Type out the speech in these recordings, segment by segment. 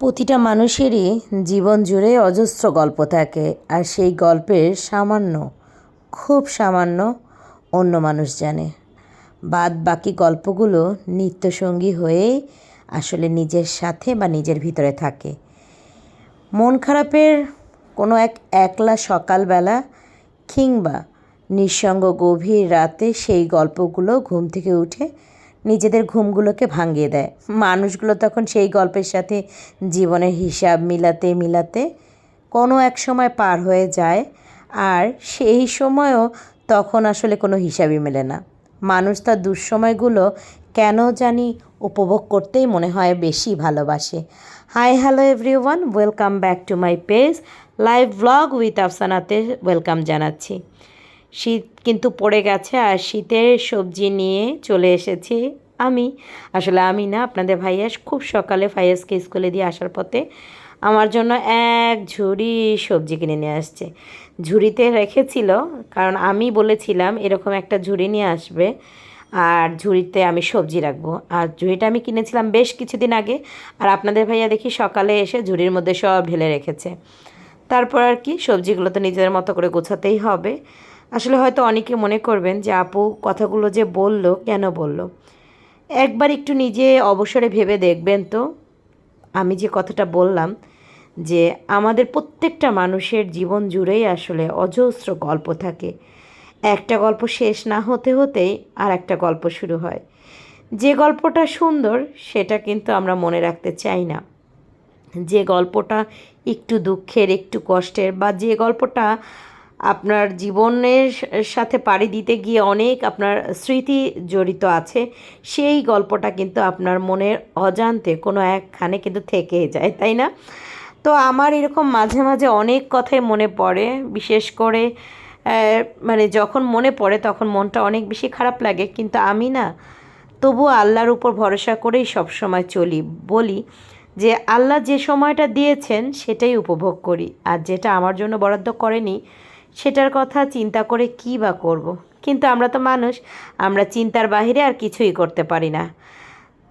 প্রতিটা মানুষেরই জীবন জুড়ে অজস্র গল্প থাকে, আর সেই গল্পের সামান্য, খুব সামান্য অন্য মানুষ জানে। বাদ বাকি গল্পগুলো নিত্যসঙ্গী হয়েই আসলে নিজের সাথে বা নিজের ভিতরে থাকে। মন খারাপের কোনো এক একলা সকালবেলা কিংবা নিঃসঙ্গ গভীর রাতে সেই গল্পগুলো ঘুম থেকে উঠে নিজেদের ঘুমগুলোকে ভাঙিয়ে দেয়। মানুষগুলো তখন সেই গল্পের সাথে জীবনের হিসাব মিলাতে মিলাতে কোনো এক সময় পার হয়ে যায় আর সেই সময়ও তখন আসলে কোনো হিসাবই মেলে না। মানুষ তার দুঃসময়গুলো কেন জানি উপভোগ করতেই মনে হয় বেশি ভালোবাসে। Hi, hello everyone, welcome back to my page live blog with আফসানাতে welcome জানাচ্ছি। শীত কিন্তু পড়ে গেছে আর শীতের সবজি নিয়ে চলে এসেছি আমি। আসলে আমি না, আপনাদের ভাইয়াস খুব সকালে ফাইয়াসকে স্কুলে দিয়ে আসার পথে আমার জন্য এক ঝুড়ি সবজি কিনে নিয়ে আসছে। ঝুড়িতে রেখেছিল, কারণ আমি বলেছিলাম এরকম একটা ঝুড়ি নিয়ে আসবে আর ঝুড়িতে আমি সবজি রাখব। আর ঝুড়িটা আমি কিনেছিলাম বেশ কিছুদিন আগে আর আপনাদের ভাইয়া দেখি সকালে এসে ঝুড়ির মধ্যে সব ঢেলে রেখেছে। তারপর আর কি, সবজিগুলো তো নিজেদের মতো করে গোছাতেই হবে। আসলে হয়তো অনেকে মনে করবেন যে আপু কথাগুলো যে বলল, কেন বলল? একবার একটু নিজে অবসরে ভেবে দেখবেন তো। আমি যে কথাটা বললাম যে আমাদের প্রত্যেকটা মানুষের জীবন জুড়েই আসলে অজস্র গল্প থাকে। একটা গল্প শেষ না হতে হতেই আর একটা গল্প শুরু হয়। যে গল্পটা সুন্দর, সেটা কিন্তু আমরা মনে রাখতে চাই না। যে গল্পটা একটু দুঃখের, একটু কষ্টের বা যে গল্পটা আপনার জীবনের সাথে পাড়ি দিতে গিয়ে অনেক আপনার স্মৃতি জড়িত আছে, সেই গল্পটা কিন্তু আপনার মনের অজান্তে কোনো একখানে কিন্তু থেকে যায়, তাই না? তো আমার এরকম মাঝে মাঝে অনেক কথাই মনে পড়ে, বিশেষ করে মানে যখন মনে পড়ে তখন মনটা অনেক বেশি খারাপ লাগে, কিন্তু আমি না, তবু আল্লাহর উপর ভরসা করেই সব সময় চলি, বলি যে আল্লাহ যে সময়টা দিয়েছেন সেটাই উপভোগ করি, আর যেটা আমার জন্য বরাদ্দ করেনি সেটার কথা চিন্তা করে কী বা করব। কিন্তু আমরা তো মানুষ, আমরা চিন্তার বাহিরে আর কিছুই করতে পারি না।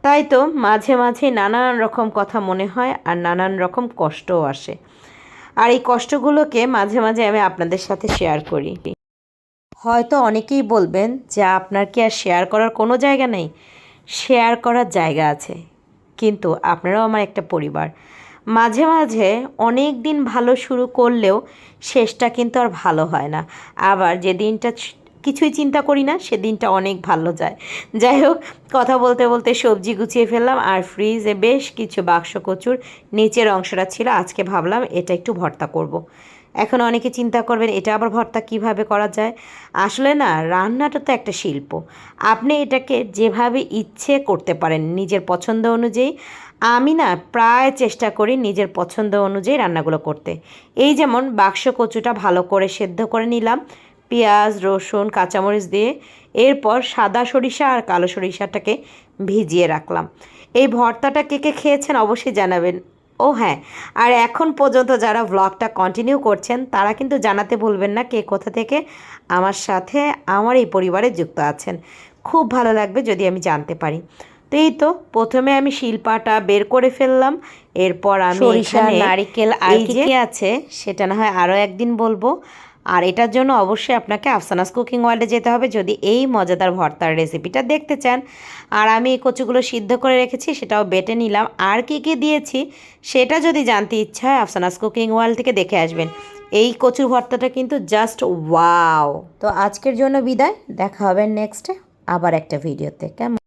তাই তো মাঝে মাঝে নানান রকম কথা মনে হয় আর নানান রকম কষ্টও আসে। আর এই কষ্টগুলোকে মাঝে মাঝে আমি আপনাদের সাথে শেয়ার করি। হয়তো অনেকেই বলবেন যে আপনার কি আর শেয়ার করার কোনো জায়গা নেই? শেয়ার করার জায়গা আছে। কিন্তু আপনারাও আমার একটা পরিবার। মাঝে মাঝে অনেক দিন ভালো শুরু করলেও শেষটা কিন্তু আর ভালো হয় না। আবার যে দিনটা কিছুই চিন্তা করি না সেদিনটা অনেক ভালো যায়। যাই হোক, কথা বলতে বলতে সবজি গুছিয়ে ফেললাম আর ফ্রিজে বেশ কিছু বাক্স কচুর নিচের অংশটা ছিল, আজকে ভাবলাম এটা একটু ভর্তা করব। এখন অনেকে চিন্তা করবেন, এটা আবার ভর্তা কীভাবে করা যায়? আসলে না, রান্নাটা তো একটা শিল্প। আপনি এটাকে যেভাবে ইচ্ছে করতে পারেন, নিজের পছন্দ অনুযায়ী আমি না প্রায় চেষ্টা করি নিজের পছন্দ অনুযায়ী রান্নাগুলো করতে। এই যেমন বাক্স কচুটা ভালো করে সেদ্ধ করে নিলাম, পেঁয়াজ, রসুন, কাঁচামরিচ দিয়ে, এরপর সাদা সরিষা আর কালো সরিষাটাকে ভিজিয়ে রাখলাম। এই ভর্তাটা কে কে খেয়েছেন অবশ্যই জানাবেন। ও হ্যাঁ আর এখন পর্যন্ত যারা ব্লগটা কন্টিনিউ করছেন, তারা কিন্তু জানাতে ভুলবেন না কে কোথা থেকে আমার সাথে, আমার এই পরিবারে যুক্ত আছেন। খুব ভালো লাগবে যদি আমি জানতে পারি। তো এই তো প্রথমে আমি শিল্পাটা বের করে ফেললাম এরপর আমি নারিকেল আর কি কি আছে সেটা না হয় আরও একদিন বলব। আর এটার জন্য অবশ্যই আপনাকে আফসানাস কুকিং ওয়ার্ল্ডে যেতে হবে যদি এই মজাদার ভর্তার রেসিপিটা দেখতে চান। আর আমি এই কচুগুলো সিদ্ধ করে রেখেছি সেটাও বেটে নিলাম। আর কি কি দিয়েছি সেটা যদি জানতে ইচ্ছা হয় আফসানাস কুকিং ওয়ার্ল্ড থেকে দেখে আসবেন। এই কচুর ভর্তাটা কিন্তু জাস্ট ওয়াও। তো আজকের জন্য বিদায় দেখা হবে নেক্সটে আবার একটা ভিডিওতে। কেমন?